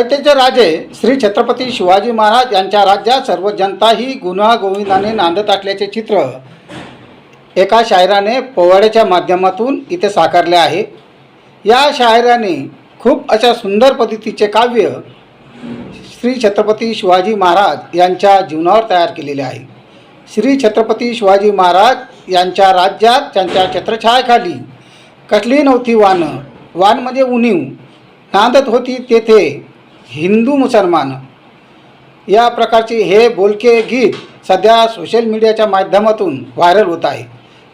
अयोध्येचे राजे श्री छत्रपती शिवाजी महाराज यांच्या राज्यात सर्व जनता ही गुन्हा गोविंदाने नांदत असल्याचे चित्र एका शायराने पोवाड्याच्या माध्यमातून इथे साकारले आहे. या शायराने खूप अशा सुंदर पद्धतीचे काव्य श्री छत्रपती शिवाजी महाराज यांच्या जीवनावर तयार केलेले आहे. श्री छत्रपती शिवाजी महाराज यांच्या राज्यात त्यांच्या छत्रछायाखाली कसली नव्हती वानं वान म्हणजे उणीव. नांदत होती तेथे हिंदू मुसलमान. या प्रकारचे हे बोलके गीत सध्या सोशल मीडियाच्या माध्यमातून व्हायरल होत आहे.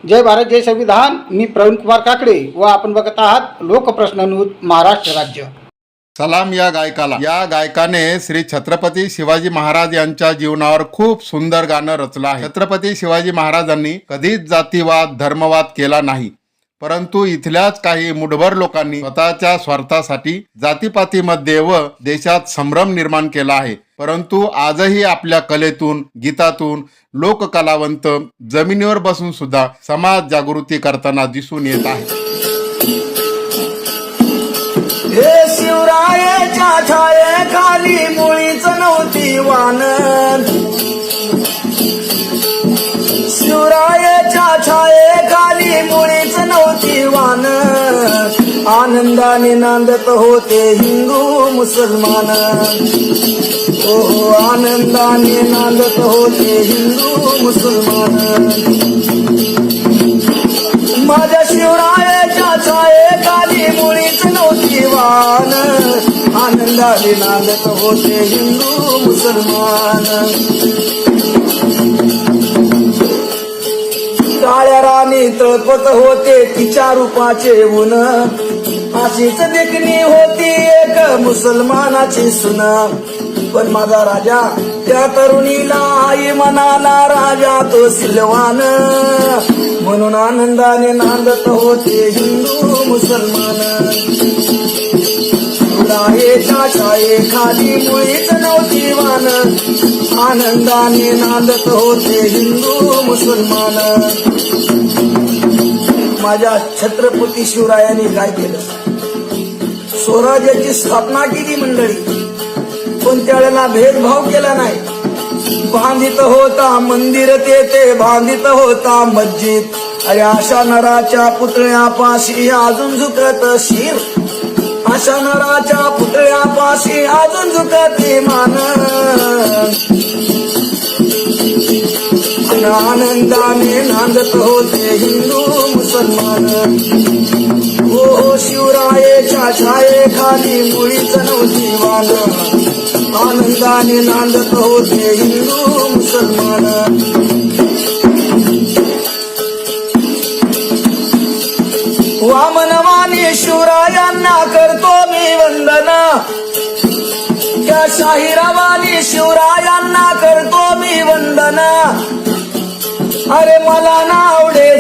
जय भारत जय संविधान. मी प्रवीण कुमार काकडे व आपण बघत आहात लोकप्रश्न न्यूज महाराष्ट्र राज्य. सलाम या गायकाला. या गायकाने श्री छत्रपती शिवाजी महाराज यांच्या जीवनावर खूप सुंदर गाणं रचलं आहे. छत्रपती शिवाजी महाराजांनी कधीच जातीवाद धर्मवाद केला नाही. परंतु इथल्याच काही मुठभर लोकांनी स्वतःच्या स्वार्थासाठी जातीपातीमध्ये व देशात संभ्रम निर्माण केला आहे. परंतु आजही आपल्या कलेतून गीतातून लोककलावंत जमिनीवर बसून सुद्धा समाज जागृती करताना दिसून येत आहे. शिवरायाच्या खाली मुळीच नव्हती वान आनंदाने नांदत होते हिंदू मुसलमान. ओ आनंदाने नांदत होते हिंदू मुसलमान. माझ्या शिवरायाच्या काली मुळीच नव्हती वान. आनंदाने नांदत होते हिंदू मुसलमान. काळ्या राणी तळपत होते तिच्या रूपाचे ऊन. अशीच देखणी होती एक मुसलमानाची सुन. पण माझा राजा त्या तरुणीला आई म्हणाला राजा तो सिलवान. म्हणून आनंदाने नांदत होते हिंदू मुसलमान. रायेच्या खाली मुळीच नव्हती वान. आनंदाने नांदत होते हिंदू मुसलमान. माझ्या छत्रपती शिवरायाने काय केलं? स्वराज्याची स्थापना केली मंडळी. पण त्यावेळेला भेदभाव केला नाही. बांधित होता मंदिर तेथे बांधित होता मस्जिद. अरे अशा नराच्या पुतळ्यापाशी अजून झुकत शिर. अशा नराच्या पुतळ्यापाशी अजून झुकत मान. आनंदाने नांदत होते हिंदू मुसलमान. शिवरायेच्या छायेखाली मुळीच नव्हती वान आनंदाने नांदत होते हिंदू मुसलमान वामनवाने शिवरायांना करतो मी वंदना. त्या शाहिरावानी शिवरायांना करतो मी वंदना. अरे मला ना आवड